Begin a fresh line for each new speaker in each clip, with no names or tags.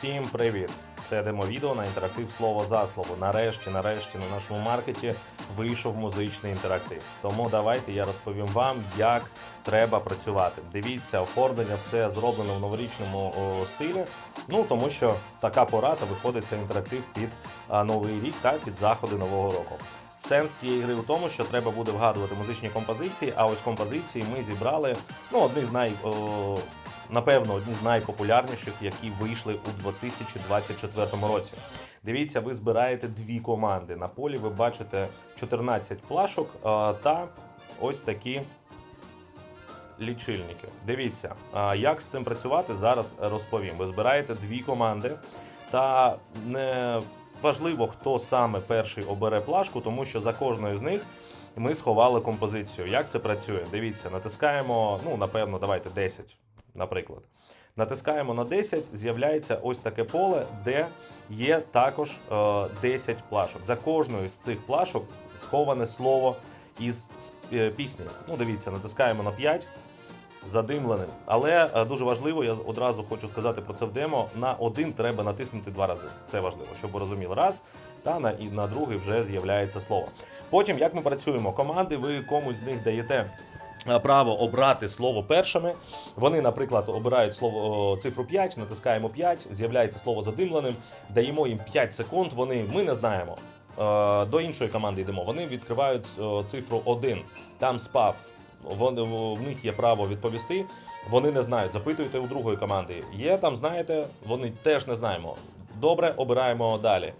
Всім привіт! Це демовідео на інтерактив слово за слово. Нарешті, нарешті на нашому маркеті вийшов музичний інтерактив. Тому давайте я розповім вам, як треба працювати. Дивіться, оформлення все зроблено в новорічному о, стилі. Ну тому що така пора та виходить цей інтерактив під а, новий рік та під заходи нового року. Сенс цієї гри у тому, що треба буде вгадувати музичні композиції. А ось композиції ми зібрали ну одні з най о, напевно одні з найпопулярніших, які вийшли у 2024 році. Дивіться, ви збираєте дві команди. На полі ви бачите 14 плашок а, та ось такі. Лічильники. Дивіться, а, як з цим працювати, зараз розповім. Ви збираєте дві команди, та не важливо, хто саме перший обере плашку, тому що за кожною з них ми сховали композицію. Як це працює? Дивіться, натискаємо, ну, напевно, давайте 10, наприклад. Натискаємо на 10, з'являється ось таке поле, де є також е, 10 плашок. За кожною з цих плашок сховане слово із е, пісні. Ну, дивіться, натискаємо на 5, задимленим. Але е, дуже важливо, я одразу хочу сказати про це в демо. На один треба натиснути два рази. Це важливо, щоб ви розуміли раз, та на і на другий вже з'являється слово. Потім, як ми працюємо, команди, ви комусь з них даєте. Е, Право обрати слово першими. Вони, наприклад, обирають слово цифру 5, натискаємо 5, з'являється слово задимленим, даємо їм 5 секунд. Вони ми не знаємо. Е, До іншої команди йдемо. Вони відкривають цифру 1, там спав. Вони в них є право відповісти. Вони не знають. Запитуйте у другої команди. Є там, знаєте, вони теж не знаємо. Добре, обираємо далі.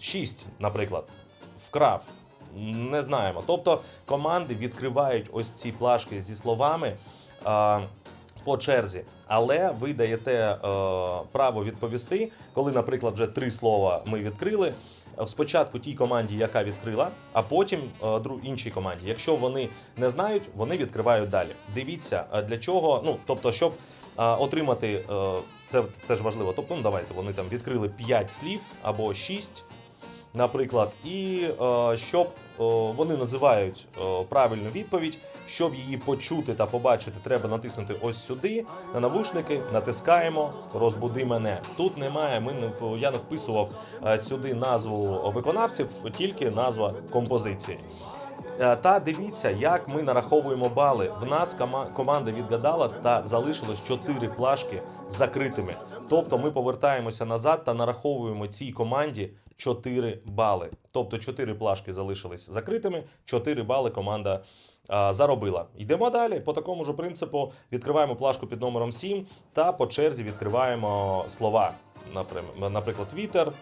6, наприклад, вкрав. Не знаємо. Тобто команди відкривають ось ці плашки зі словами а, по черзі, але ви даєте е, право відповісти, коли, наприклад, вже три слова ми відкрили. Спочатку тій команді, яка відкрила, а потім е, дру- іншій команді. Якщо вони не знають, вони відкривають далі. Дивіться, для чого, ну тобто, щоб отримати е, це теж важливо. Тобто, ну давайте вони там відкрили 5 слів або 6, наприклад, і е, щоб е, вони називають е, правильну відповідь, щоб її почути та побачити, треба натиснути ось сюди на навушники, натискаємо розбуди мене. Тут немає. Ми не я не вписував сюди назву виконавців, тільки назва композиції. Та дивіться, як ми нараховуємо бали. В нас кома- команда відгадала та залишилось 4 плашки закритими. Тобто ми повертаємося назад та нараховуємо цій команді 4 бали. Тобто 4 плашки залишились закритими, 4 бали команда а, заробила. Йдемо далі. По такому ж принципу відкриваємо плашку під номером 7 та по черзі відкриваємо слова. Наприклад, вітер,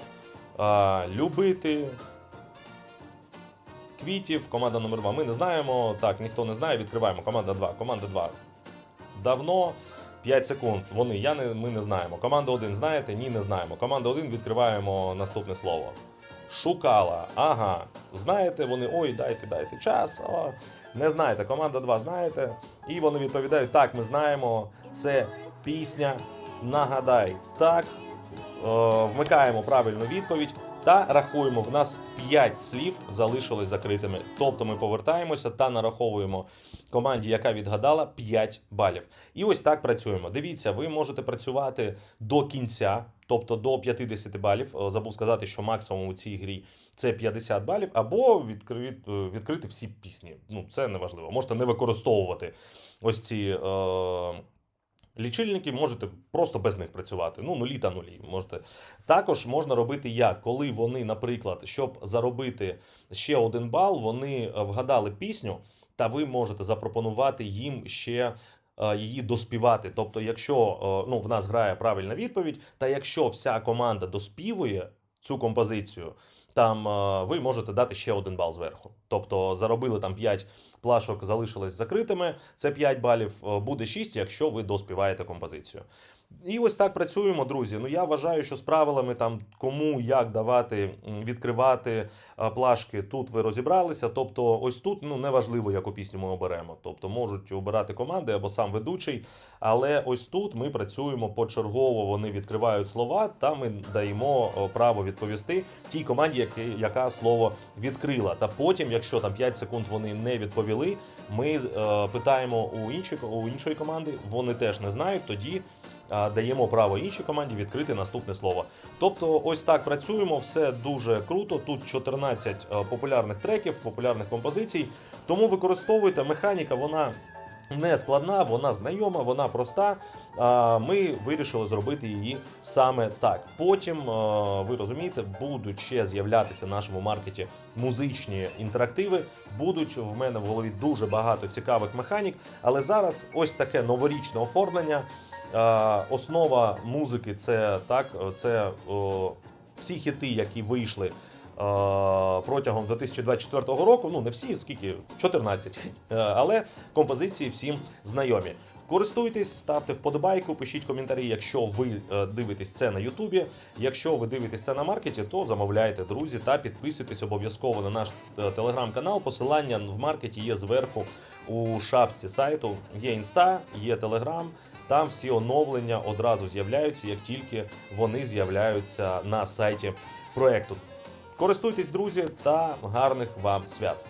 а, любити, квітів, команда номер 2 Ми не знаємо. Так, ніхто не знає. Відкриваємо. Команда 2. Команда 2. Давно. 5 секунд. Вони, я не, ми не знаємо. Команда 1 знаєте? Ні, не знаємо. Команда 1 відкриваємо наступне слово. Шукала. Ага. Знаєте, вони. Ой, дайте, дайте час. О. Не знаєте. Команда 2 знаєте. І вони відповідають: так, ми знаємо. Це пісня. Нагадай. Так. Вмикаємо правильну відповідь та рахуємо. В нас 5 слів залишились закритими. Тобто ми повертаємося та нараховуємо команді, яка відгадала 5 балів. І ось так працюємо. Дивіться, ви можете працювати до кінця, тобто до 50 балів. Е, Забув сказати, що максимум у цій грі це 50 балів, або відкрити, відкрити всі пісні. Ну, це не важливо. Можете не використовувати ось ці. Е- Лічильники можете просто без них працювати. Ну, нулі та нулі. Можете. Також можна робити як, коли вони, наприклад, щоб заробити ще один бал, вони е, вгадали пісню, та ви можете запропонувати їм ще е, її доспівати. Тобто, якщо е, ну, в нас грає правильна відповідь, та якщо вся команда доспівує цю композицію, там е, ви можете дати ще один бал зверху. Тобто заробили там 5 плашок, залишились закритими. Це 5 балів, е, буде 6, якщо ви доспіваєте композицію. І ось так працюємо, друзі. Ну я вважаю, що з правилами там кому як давати відкривати е, плашки, тут ви розібралися. Тобто, ось тут ну неважливо, яку пісню ми оберемо. Тобто можуть обирати команди або сам ведучий. Але ось тут ми працюємо почергово. Вони відкривають слова, та ми даємо право відповісти тій команді, яка слово відкрила. Та потім, якщо там 5 секунд вони не відповіли. Ми е, питаємо у іншої, у іншої команди, вони теж не знають. Тоді даємо право іншій команді відкрити наступне слово. Тобто, ось так працюємо. Все дуже круто. Тут 14 е, популярних треків, популярних композицій. Тому використовуйте механіка. Вона не складна, вона знайома, вона проста. Ми вирішили зробити її саме так. Потім, ви розумієте, будуть ще з'являтися в нашому маркеті музичні інтерактиви. Будуть в мене в голові дуже багато цікавих механік. Але зараз ось таке новорічне оформлення. Основа музики це так, це о, всі хіти, які вийшли. е, Протягом 2024 року, ну не всі, скільки 14, Е, але композиції всім знайомі. Користуйтесь, ставте вподобайку, пишіть коментарі, якщо ви е, дивитесь це на Ютубі. Якщо ви дивитесь це на маркеті, то замовляйте, друзі, та підписуйтесь обов'язково на наш е, телеграм-канал. Посилання в маркеті є зверху у шапці сайту. Є інста, є телеграм. Там всі оновлення одразу з'являються, як тільки вони з'являються на сайті проекту. Користуйтесь, друзі, та гарних вам свят!